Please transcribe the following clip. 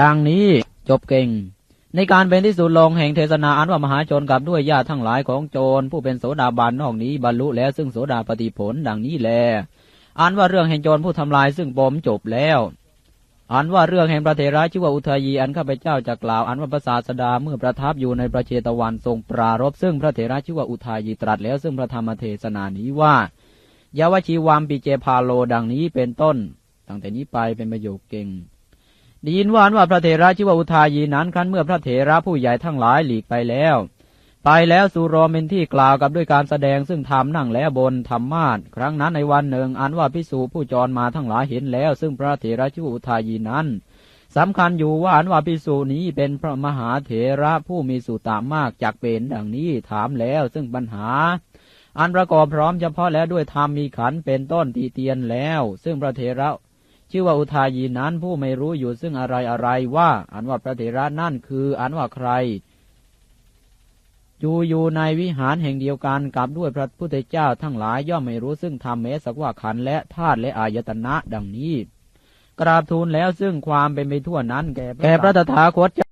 ดังนี้จบเก่ง ในการเป็นที่สุดลงแห่งเทศนาอันว่ามหาชนกับด้วยญาติทั้งหลายของโจร ผู้เป็นโสดาบันนอกนี้บรรลุแล้วซึ่งโสดาปฏิผลดังนี้แล อันว่าเรื่องแห่งโจรผู้ทำลายซึ่งปมจบแล้วอันว่าเรื่องแห่งพระเถระชื่อว่าอุทายีอันข้าพเจ้าจะกล่าว อันว่าพระศาสดาเมื่อประทับอยู่ในพระเชตวันทรงปรารบซึ่งพระเถระชื่อว่าอุทายีตรัสแล้วซึ่งพระธรรมเทศนานี้ว่ายาวชีวามปิเจพาโลดังนี้เป็นต้นตั้งแต่นี้ไปเป็นประโยคเก่ง ได้ยินว่าอันว่าพระเถระชื่อว่าอุทายีนั้นครั้นเมื่อพระเถระผู้ใหญ่ทั้งหลายหลีกไปแล้ว ไปแล้วสุโรมเป็นที่กล่าวกับด้วยการแสดงซึ่งทำนั่งแล้วบนธรรมาสครั้งนั้นในวันหนึ่งอันว่าพิสูผู้จรมาทั้งหลายเห็นแล้ว ซึ่งพระเถระชื่ออุทายีนั้นสำคัญอยู่ว่าอันว่าพิสูนี้เป็นพระมหาเถระผู้มีสุตามากจากเป็นดังนี้ถามแล้วซึ่งปัญหา อันประกอบพร้อมเฉพาะแล้วด้วยธรรมมีขันเป็นต้นตีเตียนแล้ว ซึ่งพระเถระ ชื่อว่าอุทายีนั้นผู้ไม่รู้อยู่ซึ่งอะไรอะไรว่าอันว่าพระเถระนั่นคืออันว่าใครอยู่อยู่ในวิหารแห่งเดียวกันกับด้วยพระพุทธเจ้าทั้งหลายย่อมไม่รู้ซึ่งธรรมเมสักว่าขันและธาตุและอายตนะดังนี้ กราบทูลแล้วซึ่งความเป็นไปทั่วนั้น แก่แก่พระตถาคต